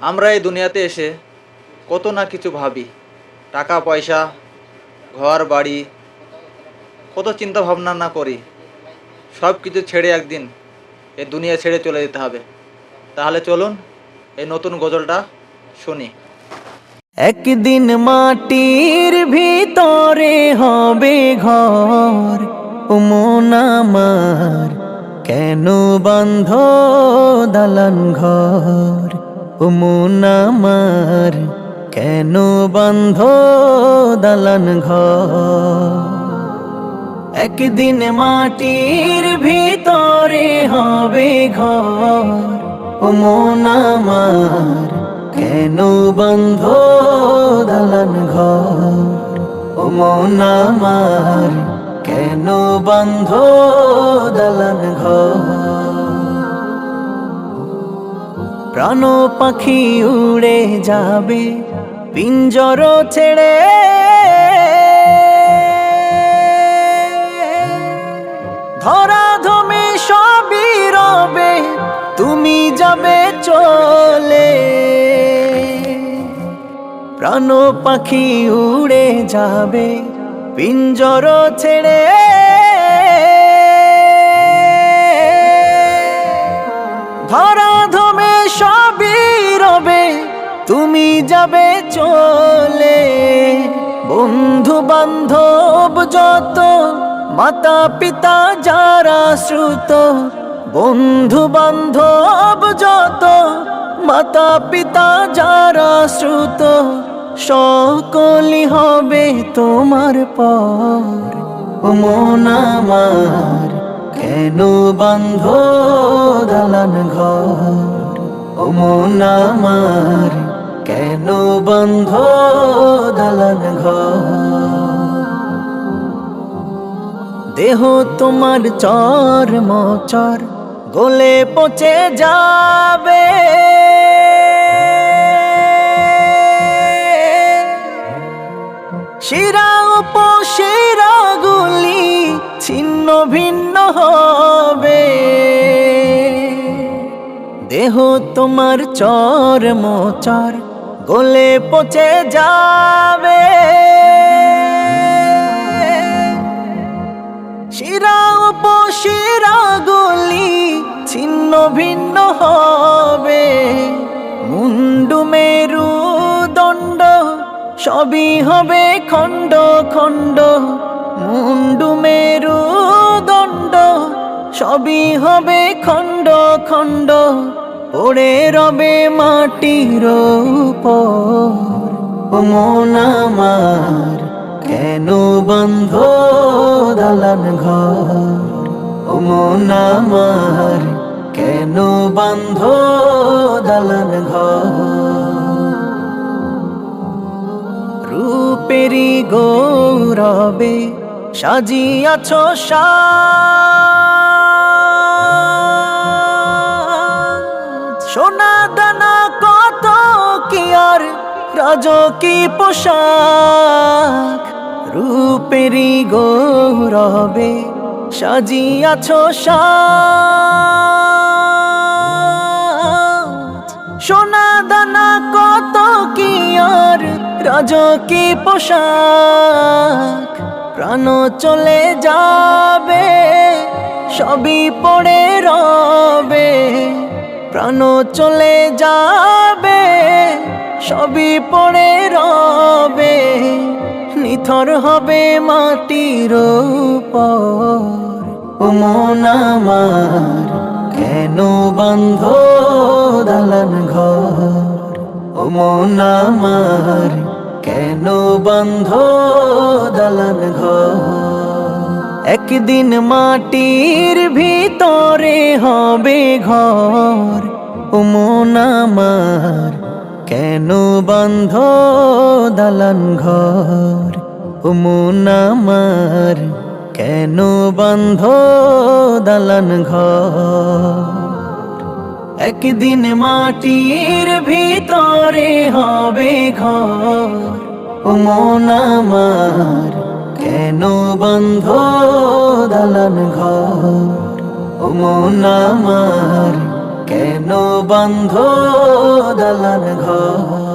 আমরা এই দুনিয়াতে এসে কত না কিছু ভাবি। টাকা, পয়সা, ঘর, বাড়ি, কত চিন্তা ভাবনা না করি। সব কিছু ছেড়ে একদিন এই দুনিয়া ছেড়ে চলে যেতে হবে। তাহলে চলুন এই নতুন গজলটা শুনি। একদিন মাটির ভিতরে হবে ঘর মন আমার কেন বন্ধ দালান ঘর? মন আমার, কেন বন্ধ দালান ঘর? একদিন মাটির ভিতরে হবে ঘর। মন আমার, কেন বন্ধ দালান ঘর? মন আমার, কেন বন্ধ দালান ঘর? প্রাণ পাখি উড়ে যাবে, পিঞ্জর ছেড়ে। ধরা ধমে সবই রবে, তুমি যাবে চলে। প্রাণ পাখি উড়ে যাবে, পিঞ্জর ছেড়ে। তুমি যাবে চলে। বন্ধু বান্ধব যত মাতা পিতা যারা শ্রুত, বন্ধু বান্ধব যত মাতা পিতা যারা শ্রুত সকলি হবে তোমার পর। মন আমার, কেন বন্ধ দালান ঘর? ও মন আমার কেন বন্ধ দালান ঘর? দেহ তোমার চর মচর, গলে পচে যাবে। শিরা উপশিরা গুলি ছিন্ন ভিন্ন হবে। দেহ তোমার চর মোচর গলে পচে যাবে। শিরা উপশিরা গুলি ছিন্ন ভিন্ন হবে। মুন্ডু মেরু দণ্ড সবই হবে খণ্ড খণ্ড। মুন্ডু মেরু দণ্ড সবই হবে খণ্ড খণ্ড। পড়ে রবে মাটির ও মন আমার কেন বন্ধ দালান ঘর ও মন আমার কেন বন্ধ দালান ঘর রূপেরি গৌরবে সাজিয়াছ সাজ। সোনা দানা কত কি আর রাজকি পোশাক? রূপেরি গৌরবে সাজিয়াছ সাজ। সোনা দানা কত কি আর রাজকি পোশাক? প্রাণ চলে যাবে, সবই পড়ে রবে। প্রাণ চলে যাবে, সবই পড়ে রবে। নিথর হবে মাটির উপর। ও মন আমার, কেন বন্ধ দালান ঘর? ও মন আমার, কেন বন্ধ দালান ঘর? একদিন মাটির ভিতরে হবে ঘর। ও মন আমার, কেন বন্ধ দালান ঘর? ও মন আমার, কেন বন্ধ দালান ঘর? একদিন মাটির ভিতরে হবে ঘর। ও মন আমার, কেন বন্ধ দালান ঘর? ও মন আমার কেন বন্ধ দালান ঘর?